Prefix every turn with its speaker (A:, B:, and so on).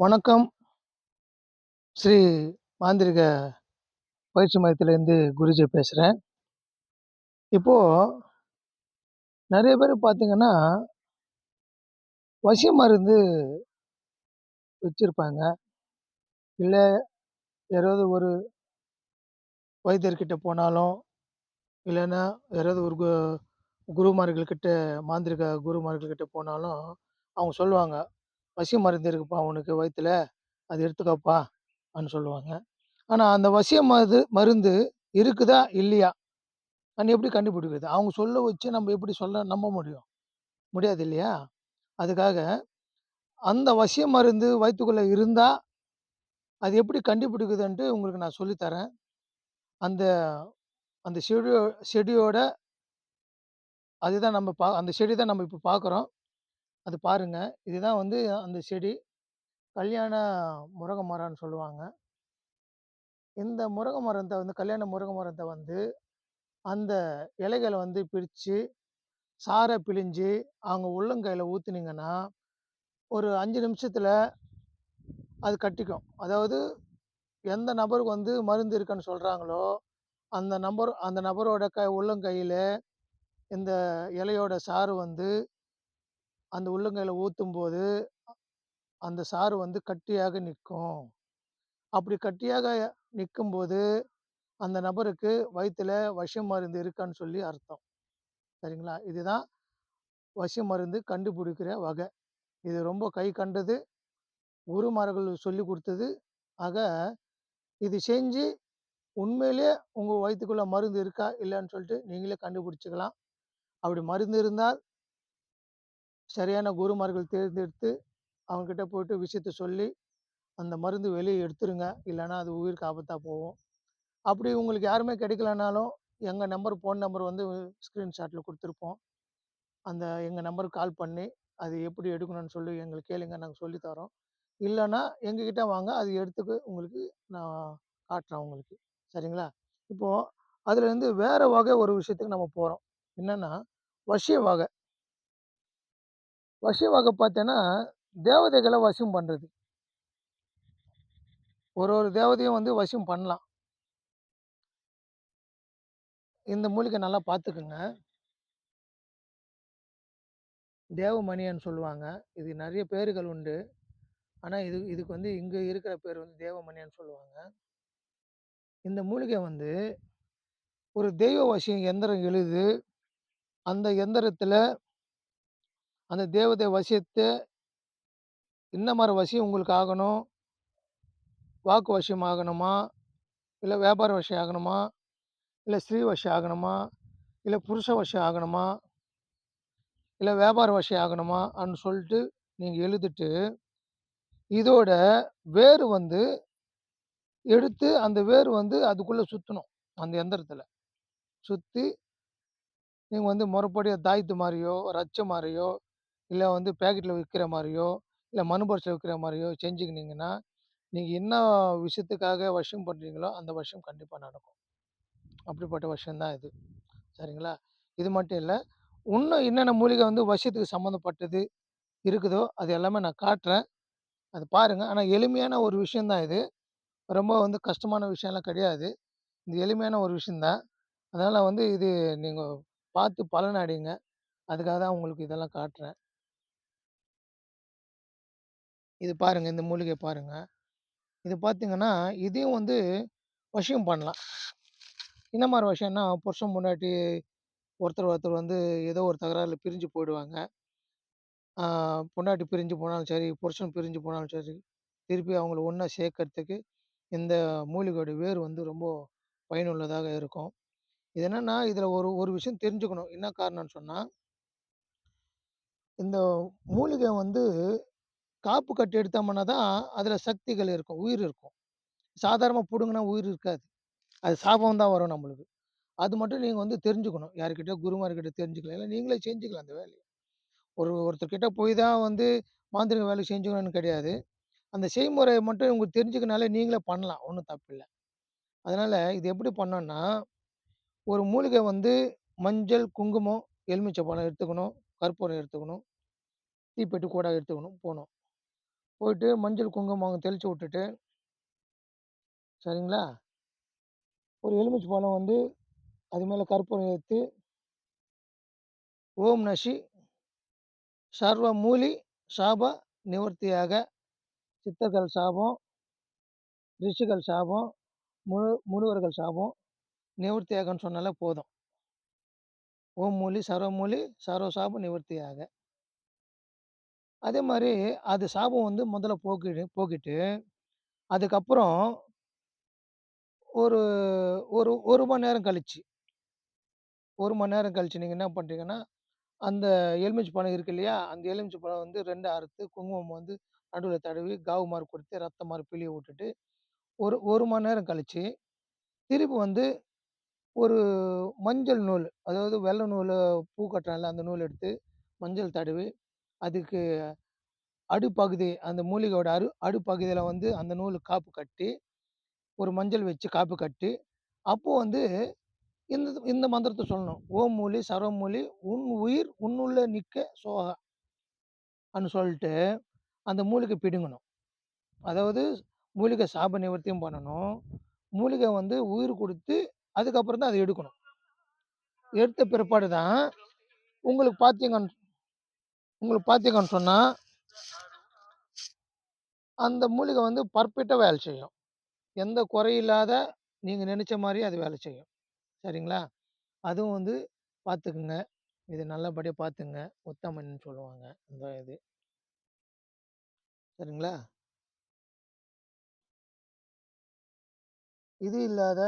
A: வணக்கம். ஸ்ரீ மாந்திரிக பயிற்சி மையத்திலேருந்து குருஜி பேசுகிறேன் இப்போது நிறைய பேர் பார்த்தீங்கன்னா வசிய மருந்து வச்சிருப்பாங்க. இல்லை யாராவது ஒரு வைத்தியர்கிட்ட போனாலும், இல்லைன்னா யாராவது ஒரு கு குருமார்கள் குருமார்கள்கிட்ட குருமார்கள் போனாலும், அவங்க சொல்லுவாங்க. "வசிய மருந்து இருக்குப்பா உனக்கு வயிற்றுல அது எடுத்துக்கோப்பா" அப்படின்னு சொல்லுவாங்க. ஆனால் அந்த வசிய மது மருந்து இருக்குதா? இல்லையா? நான் எப்படி கண்டுபிடிக்கிறது? அவங்க சொல்ல வச்சு நம்ம எப்படி சொல்ல நம்ப முடியும்? முடியாது இல்லையா? அதுக்காக அந்த வசிய மருந்து வயிற்றுக்குள்ளே இருந்தால் அது எப்படி கண்டுபிடிக்குதுன்ட்டு உங்களுக்கு நான் சொல்லித்தரேன் அந்த அந்த செடியோ செடியோட அதுதான் நம்ம பா அந்த செடி தான் நம்ம இப்போ பார்க்குறோம். அது பாருங்க. இதுதான் வந்து அந்த செடி. கல்யாண முருங்க மரம்ன்னு சொல்லுவாங்க. இந்த முருங்க மரத்த வந்து கல்யாண முருங்க மரத்த வந்து, அந்த இலைகள வந்து பிரிச்சு, சாற பிழிஞ்சு, அவங்க உள்ளங்கையில ஊத்துனீங்கன்னா, ஒரு 5 நிமிஷத்துல அது கட்டிக்கும். அதாவது எந்த நபருக்கு வந்து மருந்து இருக்குன்னு சொல்றாங்களோ, அந்த நபர் அந்த நபரோட க உள்ளங்கையில இந்த இலையோட சாறு வந்து அந்த உள்ளங்கையில் ஊற்றும்போது அந்த சாறு வந்து கட்டியாக நிற்கும் அப்படி கட்டியாக நிற்கும்போது அந்த நபருக்கு வயிற்றில் விஷ மருந்து இருக்கான்னு சொல்லி அர்த்தம். சரிங்களா? இதுதான் விஷ மருந்து கண்டுபிடிக்கிற வகை. இது ரொம்ப கை கண்டது. குருமார்கள் சொல்லிக் கொடுத்தது ஆக இது செஞ்சு உண்மையிலேயே உங்கள் வயிற்றுக்குள்ளே மருந்து இருக்கா? இல்லைன்னு சொல்லிட்டு நீங்களே கண்டுபிடிச்சிக்கலாம் அப்படி மருந்து இருந்தால் சரியான குருமார்கள் தேர்ந்தெடுத்து, அவங்கக்கிட்ட போயிட்டு விஷயத்த சொல்லி, அந்த மருந்து வெளியே எடுத்துருங்க. இல்லைன்னா அது உயிருக்கு ஆபத்தா போகும். அப்படி உங்களுக்கு யாருமே கிடைக்கலனாலும், எங்கள் நம்பர் ஃபோன் நம்பர் வந்து ஸ்க்ரீன்ஷாட்டில் கொடுத்துருப்போம் அந்த எங்கள் நம்பருக்கு கால் பண்ணி, அது எப்படி எடுக்கணும்னு சொல்லி எங்கள கேளுங்க. நாங்கள் சொல்லித்தரோம் இல்லைன்னா எங்ககிட்ட வாங்க. அது எடுத்துக்கு உங்களுக்கு நான் காட்டுறேன் உங்களுக்கு. சரிங்களா? இப்போது அதுலேருந்து வேறு வகை ஒரு விஷயத்துக்கு நம்ம போகிறோம் என்னென்னா வசிய வகை. வசிவாக்க வகை பார்த்தேன்னா, வசியம் பண்ணுறது ஒரு ஒரு தேவதையும் வந்து வசியம் பண்ணலாம். இந்த மூலிகை நல்லா பார்த்துக்குங்க தேவமணின்னு சொல்லுவாங்க. இது நிறைய பேர்கள் உண்டு. ஆனால் இது இதுக்கு வந்து இங்கே இருக்கிற பேர் வந்து தேவமணியான்னு சொல்லுவாங்க. இந்த மூலிகை வந்து ஒரு தெய்வ வசியம் எந்திரம் எழுது. அந்த எந்திரத்தில் அந்த தேவதை வசியத்தை என்ன மாதிரி வசியம் உங்களுக்கு ஆகணும்? வாக்கு வசியம் ஆகணுமா? இல்லை வியாபார வசியம் ஆகணுமா? இல்லை ஸ்திரீ வசியம் ஆகணுமா? இல்லை புருஷ வசியம் ஆகணுமா? இல்லை வியாபார வசியம் ஆகணுமா? அப்படின்னு சொல்லிட்டு நீங்கள் எழுதிட்டு, இதோட வேர் வந்து எடுத்து அந்த வேர் வந்து அதுக்குள்ளே சுற்றணும் அந்த எந்திரத்தில் சுற்றி நீங்கள் வந்து முறைப்படி தாய்த்து மாதிரியோ ரச்ச மாதிரியோ இல்லை வந்து பேக்கெட்டில் விற்கிற மாதிரியோ இல்லை மனு பாக்ஸ்ல விற்கிற மாதிரியோ செஞ்சுக்கினீங்கன்னா, நீங்கள் என்ன விஷயத்துக்காக வசியம் பண்ணுறீங்களோ அந்த வசியம் கண்டிப்பாக நடக்கும். அப்படிப்பட்ட வசியம் தான் இது. சரிங்களா? இது மட்டும் இல்லை இன்னும் என்னென்ன மூலிகை வந்து வசியத்துக்கு சம்மந்தப்பட்டது இருக்குதோ, அது எல்லாமே நான் காட்டுறேன். அது பாருங்கள் ஆனால் எளிமையான ஒரு விஷயந்தான் இது. ரொம்ப வந்து கஷ்டமான விஷயம்லாம் கிடையாது. இது எளிமையான ஒரு விஷயந்தான் அதனால் வந்து இது நீங்கள் பார்த்து பலன் அடையுங்க. அதுக்காக தான் உங்களுக்கு இதெல்லாம் காட்டுறேன். இது பாருங்கள் இந்த மூலிகை பாருங்கள் இது பார்த்தீங்கன்னா, இதையும் வந்து வசியம் பண்ணலாம். என்ன மாதிரி விஷயம்னா புருஷன் முன்னாடி ஒருத்தர் ஒருத்தர் வந்து ஏதோ ஒரு தகராறில் பிரிஞ்சு போயிடுவாங்க. பொண்டாட்டி பிரிஞ்சு போனாலும் சரி, புருஷன் பிரிஞ்சு போனாலும் சரி, திருப்பி அவங்கள ஒன்றா சேர்க்கறதுக்கு இந்த மூலிகையோட வேர் வந்து ரொம்ப பயனுள்ளதாக இருக்கும். இது என்னென்னா இதில் ஒரு ஒரு விஷயம் தெரிஞ்சுக்கணும். என்ன காரணம்னு சொன்னால் இந்த மூலிகை வந்து காப்பு கட்டி எடுத்தோம்னா தான் அதில் சக்திகள் இருக்கும். உயிர் இருக்கும். சாதாரணமாக பிடுங்கினா உயிர் இருக்காது. அது சாபம் தான் வரும் நம்மளுக்கு. அது மட்டும் நீங்கள் வந்து தெரிஞ்சுக்கணும். யார்கிட்டயோ குருமார்கிட்ட தெரிஞ்சுக்கலாம். இல்லை நீங்களே செஞ்சுக்கலாம் அந்த வேலையை ஒரு ஒருத்தர்கிட்ட போய் தான் வந்து மாந்திரிக வேலை செஞ்சுக்கணும்னு கிடையாது. அந்த செய்முறையை மட்டும் உங்களுக்கு தெரிஞ்சுக்கினாலே நீங்களே பண்ணலாம். ஒன்றும் தப்பு இல்லை அதனால் இது எப்படி பண்ணோன்னா ஒரு மூலிகை வந்து மஞ்சள், குங்குமம், எலுமிச்சை பழம் எடுத்துக்கணும், கற்பூரம் எடுத்துக்கணும், தீப்பெட்டி கூட எடுத்துக்கணும், போகணும் போயிட்டு மஞ்சள், குங்குமம் தெளித்து விட்டுட்டு சரிங்களா? ஒரு எலுமிச்சை பழம் வந்து அது மேலே கற்பூரம் ஏத்தி ஓம் நசி சர்வ மூலி சாப நிவர்த்தியாக சித்தர்கள் சாபம், ரிஷிகள் சாபம், முழு முழுவர்கள் சாபம் நிவர்த்தியாகன்னு சொன்னாலே போதும். ஓம் மூலி, சர்வ மூலி, சர்வ சாப நிவர்த்தியாக. அதே மாதிரி அது சாபம் வந்து முதல்ல போக்கிட்டு போக்கிட்டு, அதுக்கப்புறம் ஒரு ஒரு ஒரு மணி நேரம் கழிச்சு ஒரு மணி நேரம் கழிச்சு நீங்கள் என்ன பண்ணுறீங்கன்னா அந்த எலுமிச்சை பழம் இருக்கு இல்லையா? அந்த எலுமிச்சை பழம் வந்து ரெண்டு அறுத்து குங்குமம் வந்து நடுவில் தடவி, காவு மாதிரி கொடுத்து ரத்தம் மாதிரி பிழிய விட்டுட்டு, ஒரு ஒரு மணி நேரம் கழிச்சு, திருப்பி வந்து ஒரு மஞ்சள் நூல், அதாவது வெள்ளை நூலு பூ கட்டுறாங்கல்ல அந்த நூல் எடுத்து, மஞ்சள் தடவி, அதுக்கு அடிப்பகுதி அந்த மூலிகையோட அரு அடுப்பகுதியில் வந்து அந்த நூல் காப்பு கட்டி, ஒரு மஞ்சள் வச்சு காப்பு கட்டி, அப்போது வந்து இந்த இந்த மந்திரத்தை சொல்லணும். ஓம் மூலி, சர்வ மூலி, உன் உயிர் உன்னுள்ள நிற்க சோகா அனு சொல்லிட்டு அந்த மூலிகை பிடுங்கணும். அதாவது மூலிகை சாப நிவர்த்தியும் பண்ணணும். மூலிகை வந்து உயிர் கொடுத்து அதுக்கப்புறம் தான் அதை எடுக்கணும். எடுத்த பிற்பாடு தான், உங்களுக்கு பார்த்தீங்கன்னு உங்களுக்கு பார்த்தீங்கன்னு சொன்னால் அந்த மூலிகை வந்து பர்ஃபெக்டாக வேலை செய்யும். எந்த குறையில்லாத நீங்கள் நினச்ச மாரியே அது வேலை செய்யும். சரிங்களா? அதுவும் வந்து பார்த்துக்குங்க. இது நல்லபடியாக பார்த்துங்க. உத்தமன் சொல்லுவாங்க. இந்த இது. சரிங்களா? இது இல்லாத